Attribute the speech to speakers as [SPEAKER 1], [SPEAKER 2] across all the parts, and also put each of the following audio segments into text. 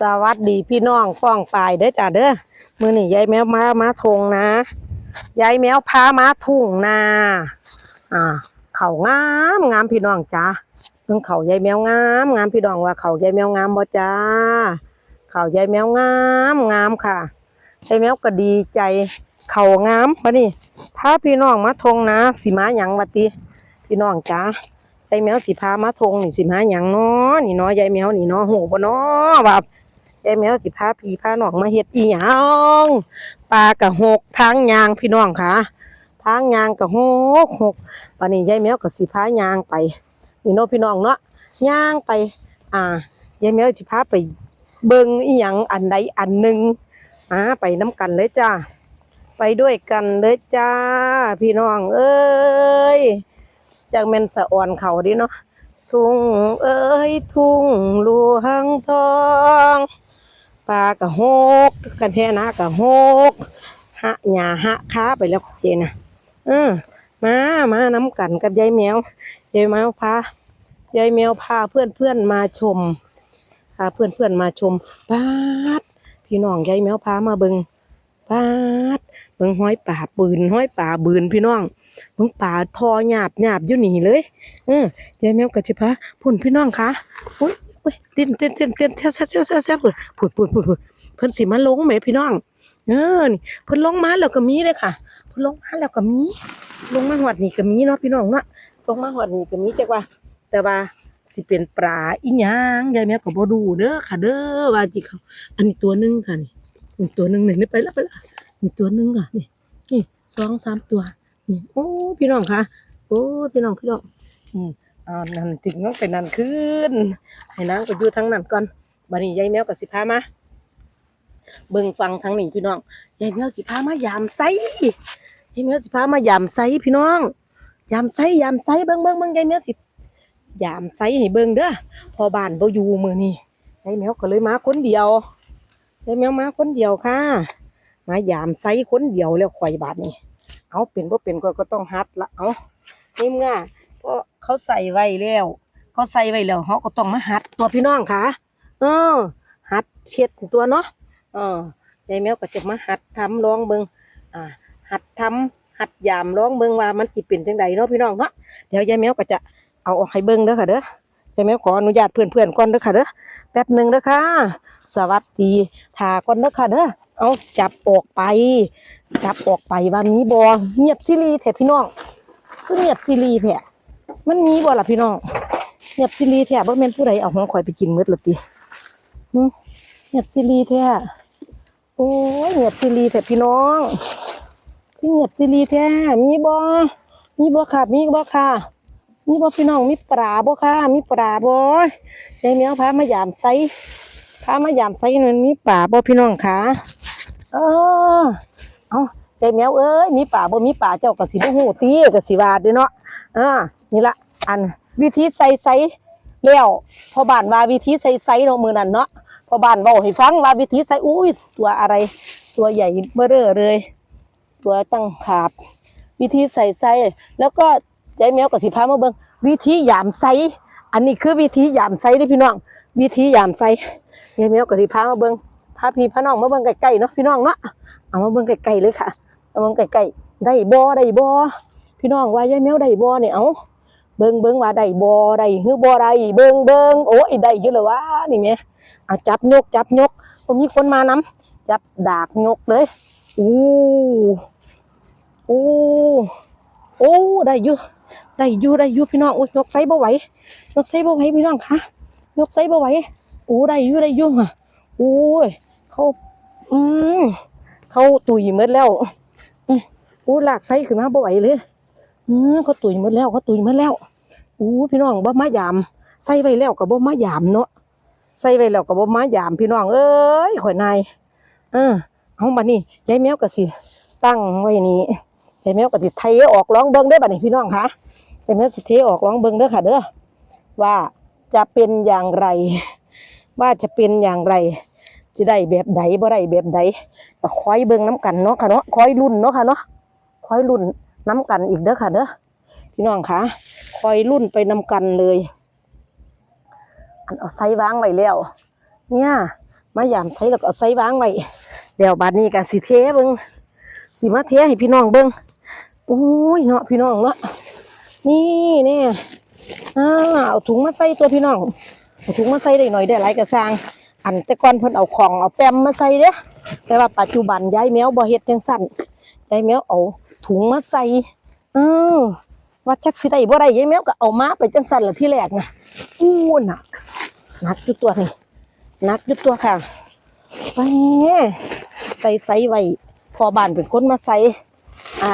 [SPEAKER 1] สวัสดีพี่น้องป้องปายเด้อจ้าเด้อมือนี่ยายแมวมามาทงนะยายแมวพามาทุ่งนาอ่าเขางามงามพี่น้องจ้าเพิ่งเขายายแมวงามงามพี่น้องว่าเขายายแมวงามบ่จ้าเขายายแมวงามงามค่ะยายแมวก็ดีใจ เขางามปะนี่พาพี่น้องมาทงนะสิมาหยังวะติพี่น้องจ้ายายแมวสิพามาทงนี่สิมาหยังเนาะนี่เนาะยายแมวนี่เนาะโหบ่เนาะว่า ยายแมวสิพาพี่พาหนองมาเฮ็ดอีหยังปลากะหกทางยางพี่น้องค่ะทางยางกะหกหกวันนี้ยายแมวก็สิพายางไปนี่เนาะพี่น้องเนาะยางไป อ่ายายแมวสิพาไป เบิ่งอีหยังอันใดอันหนึ่งอ่าไปน้ำกันเลยจ้าไปด้วยกันเลยจ้า พี่น้อง เอ้ยจากแม่นสะอ่อนเขาดิเนาะทุ่งเอ้ยทุ่งหลวงทอง ปลากะโฮกกันแท่นะกะโฮกหะหญ้าหะค้าไปแล้วเจนะเออมามาน้ำกันกับยายแมวยายแมวพายายแมวพาเพื่อนเพื่อนมาชมพาเพื่อนเพื่อนมาชมปาดพี่น้องยายแมวพามาเบิงปาดเบิงห้อยป่าปืนห้อยป่าบืนพี่น้องเบิงป่าทอหยาบหยาบอยู่นี่เลย เออยายแมวกับจิพาพุ่นพี่น้องคะอุ้ย เว้ยเต้นเต้นเต้นเต้นเท่าเท่าเท่าเท่าเท่าผุดผุดผุดผุดเพิ่นสิมาลงแหมพี่น้อง เออนี่เพิ่นลงมาแล้วก็มีเลยค่ะเพิ่นลงมาแล้วก็มี ลงมาหอดนี่ก็มีเนาะพี่น้องเนาะลงมาหอดนี่ก็มีจักว่า แต่ว่าสิเป็นปลาอีหยังยายแม่ก็บ่ดูเด้อค่ะ เด้อว่าจิเขาอันนี้ตัวหนึงค่ะนี่นี่ตัวหนึ่งนี่นี่ไปแล้วไปแล้วนี่ตัวหนึ่งค่ะนี่นี่สองสามตัวนี่โอ้พี่น้องค่ะโอ้พี่น้องพี่น้องอืม เอานั่นติงต้องไปนั่นขึ้น ให้นางไปอยู่ทางนั้นก่อนบัดนี้ยายแมวกับสิพามาเบิ่งฟังทางนี้พี่น้องยายแมวสิพามายามไซยายแมวสิพามายามไซพี่น้อง ยามไซยามไซเบิ่งเบิ่งเบิ่งยายแมวสิยามไซให้เบิ่งเด้อพอบ้านบ่อยู่มื้อนี้ยายแมวก็เลยมาคนเดียวยายแมวมาคนเดียวค่ะ มายามไซคนเดียวแล้วข่อยบาดนี้เอาเป็นบ่เป็นก็ก็ต้องฮัดละเอานี่มึงอะ เขาใส่ไว้แล้วเขาใส่ไว้แล้วเขาก็ต้องมาหัดตัวพี่น้องค่ะเออหัดเช็ดตัวเนาะเออยายแมวก็จะมาหัดทำลองเบิงอ่า หัดทำหัดยามลองเบิงว่ามันสิเป็นจังใดเนาะพี่น้องเนาะเดี๋ยวยายแมวก็จะเอาออกให้เบิงเด้อค่ะเด้อยายแมวขออนุญาตเพื่อนๆก่อนเด้อค่ะเด้อแป๊บหนึ่งเด้อค่ะสวัสดีทาก่อนเด้อค่ะเด้อเอาจับออกไป จับออกไปว่ามีบอเงียบซิลีแท้พี่น้องคือเงียบซิลีแท้ มันมีบ่ล่ะพี่น้องเงียบซิลีแท้บ่แม่นผู้ใดเอาของข่อยไปกินหมดละติเงียบซิลีแท้โอ้ยเงียบซิลีแท้พี่น้องคือเงียบซิลีแท้มีบ่มีบ่ค่ะมีบ่ค่ะมีบ่พี่น้องมีปลาบ่ค่ะมีปลาบ่ยายแมวพามายามไสพามายามไสมันมีปลาบ่พี่น้องค่ะเออเอายายแมวเอ้ยมีปลาบ่มีปลาเจ้าก็สิบ่ฮู้ติก็สิว่าเด้เนาะอ่า นี่ละอันวิธีใส่ไซแล้วพอบ้านว่าวิธีใส่ไซเนาะมือนั้นเนาะพอบ้านบอกให้ฟังว่าวิธีใส่อุ้ยตัวอะไร ตัวใหญ่เบ้อเร่อเลย ตัวตั้งขาบ วิธีใส่ไซแล้วก็ยายแมวกับสิพามาเบิ่งวิธียามไซอันนี้คือวิธียามไซเด้พี่น้อง วิธียามไซยายแมวกับสิพามาเบิ่งพาพี่พาน้องมาเบิ่งใกล้ๆเนาะพี่น้องเนาะเอามาเบิ่งใกล้ๆเลยค่ะเอามาเบิงใกล้ๆได้บ่ได้บ่พี่น้องว่ายายแมวได้บ่เนี่ยเอา เบิ่งเบิ่งว่าได้บ่ได้หรือบ่ได้เบิ่งเบิ่งโอ้ยได้อยู่แล้ววะนี่แม่เอาจับยกจับยกบ่มีคนมานํจับดากยกเลยอู้อู้โอ้ได้อยู่ได้อยู่ได้อยู่พี่น้องโอ้ยยกไสบ่ไหวยกไสบ่ไหวพี่น้องคะยกไสบ่ไหวโอ้ได้อยู่ได้อยู่อะโอ้ยเขาอืมเขาตุยหมดแล้วอืมโอ้ลากไสขึ้นมาบ่ไหวเลยอืมเขาตุยหมดแล้วเขาตุยหมดแล้ว อู้พี่น้องบ่มายามใส่ไว้แล้วก็บ่มายามเนาะใส่ไว้แล้วก็บ่มายามพี่น้องเอ้ยข่อยนายเออเอาบัดนี้ยายแมวก็สิตั้งไว้นี่ยายแมวก็สิเทออกร้องเบิ่งได้บัดนี้พี่น้องคะยายแมวสิเทออกร้องเบิ่งเด้อค่ะเด้อว่าจะเป็นอย่างไร ว่าจะเป็นอย่างไรจะได้แบบใดบ่ได้แบบใดก็คอยเบิ่งน้ำกันเนาะค่ะเนาะคอยรุ่นเนาะค่ะเนาะคอยรุ่นน้ำกันอีกเด้อค่ะเด้อพี่น้องคะ คอยรุ่นไปนำกันเลย อันเอาไซวางไว้แล้ว เนี่ยมายามใส่แล้วก็เอาใส่วางไว้เดี๋ยวบัดนี้ก็สิเทเบิงสิมาเทให้พี่น้องเบิงโอ้ยเนาะพี่น้องเนาะนี่แน่อ่าเอาถุงมาใส่ตัวพี่น้องเอาถุงมาใส่ได้หน่อยได้หลายกระซางอันแต่ก่อนเพิ่นเอาของเอาแปมมาใส่เด้แต่ว่าปัจจุบันย้ายแมวบ่เฮ็ดจังซั่นย้ายแมวเอาถุงมาใส่อ้าว ว่าจักสิได้บ่ได้ยายแมวก็เอามาไปจังซั่นล่ะที่แรกนะอู้หนักหนักอยู่ตัวนี่หนักอยู่ตัวค่ะไปใส่ใส่ไว้พอบ้านเป็นคนมาใส่อ่า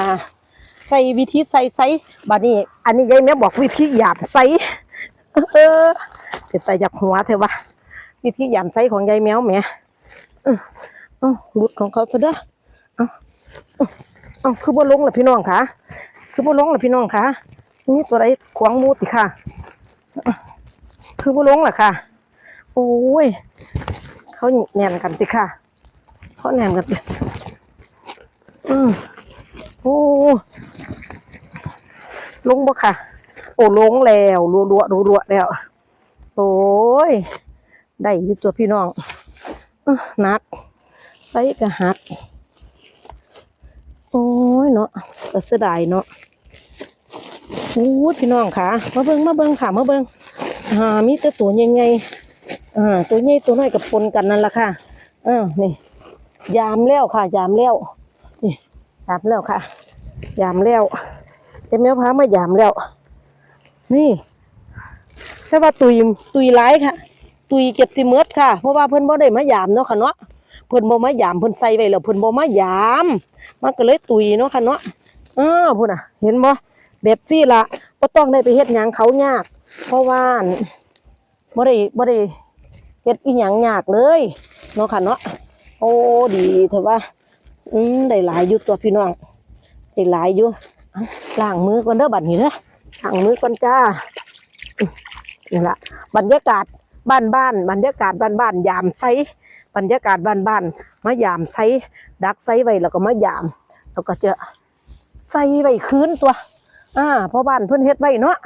[SPEAKER 1] ใส่วิธีใส่ใส่บัดนี้ อันนี้ยายแมวบอกวิธีหยาบใส่เออแต่อยากหัวเถอะวะวิธีหยามไส้ของยายแมวแหม่หลุดของเขาซะเด้อเอาเอาเอาคือบ่ลงล่ะพี่น้องค่ะ คือบ่ลงล่ะพี่น้องคะนี่ตัวใดขวางมูติค่ะ คือบ่ลงล่ะค่ะ โอ้ย เขาแน่นกันติค่ะ เขาแน่นกันติอืมโอ้ลงบ่ค่ะ โอ้ลงแล้วรัวรัวรัวรัวแล้ว โอ้ย ได้อยู่ตัวพี่น้องอนักไซส์ก็หัก โอ้ยเนาะก็เสียดายเนาะ อ้พี่น้องค่ะมาเบิ่งมาเบิ่งค่ะมาเบิ่งอ่ามีแต่ตัวใหญ่ๆอ่าตัวใหญ่ตัวน้อยกับปนกันนั่นแหละค่ะอ่านี่ ยามแล้วค่ะ ยามแล้วนี่ยามแล้วค่ะ ยามแล้วเอ็มแมวพามายามแล้ว นี่แค่ว่าตุยตุยร้ายค่ะ ตุยเก็บที่เมือดค่ะ เพราะว่าเพิ่อนบ่ได้มายามเนาะค่ะเนาะเพิ่อนบ่มายามเพิ่อนใส่ไว้แล้วเพิ่อนบ่มายาม มันก็เลยตุยเนาะค่ะเนาะอ้าวพุ่นน่ะ เห็นบ่ แบบซี่ละบ่ต้องได้ไปเฮ็ดหยังเขายาก เพราะว่าบ่ได้บ่ได้เฮ็ดอีหยังยากเลยเนาะค่ะเนาะโอ้ดีเถอะว่า อืมได้หลายอยู่ตัวพี่น้องได้หลายอยู่ล้างมือก่อนเด้อบัดนี้เด้อล้างมือก่อนจ้านี่ละบรรยากาศบ้านบ้านบรรยากาศบ้านบ้านยามไซบรรยากาศบ้านบ้านมายามไซดักไซไว้แล้วก็มายาม แล้วก็จะใส่ไว้คืนตัว อ่าพราะบ้านเพิ่อนเฮ็ดไว้เนาะ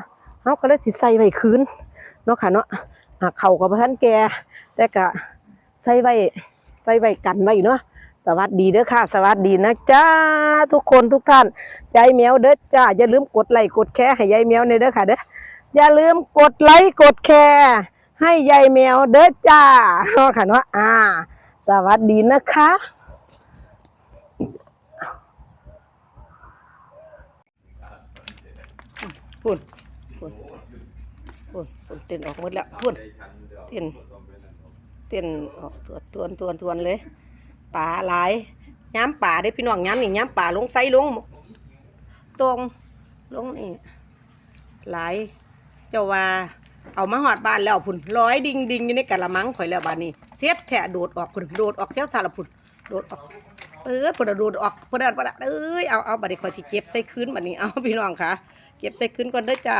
[SPEAKER 1] เฮาก็เลยสิใส่ไว้คืนเนาะค่ะเนาะเขาก็บ่ทันแกแต่ก็ใส่ไว้ใส่ไว้กันไว้เนาะสวัสดีเด้อค่ะ สวัสดีนะจ้าทุกคนทุกท่านยายแมวเด้อจ้าอย่าลืมกดไลค์กดแชร์ให้ยายแมวในเด้อค่ะเด้ออย่าลืมกดไลค์กดแชร์ให้ยายแมวเด้อจ้าเนาะค่ะเนาะอ่า สวัสดีนะคะ พุ่นพุ่นพุ่นพุ่นเต้นออกหมดแล้วพุ่นเต้นเต้นออกตัวตวนตวนตวนเลยป่าหลายย้ำป่าได้พี่น้องย้ำนี่ย้ำป่าลงไซลง ตรงลงนี่หลายเจ้าว่าเอามาหอดบ้านแล้วพุ่นร้อยดิงดิงอยู่ในกะละมังข่อยแล้วบ้านนี้เสียดแท้โดดออกพุ่นโดดออกเสียวสารพุ่นโดดออกเออพุ่นนะโดดออกพุ่นนะพุ่นนะเอ้ยเอาเอาบัดนี้ข่อยสิเก็บใส่คืนบัดนี้เอาพี่น้องค่ะ เก็บใส่ขึ้นก่อนเด้อจ้า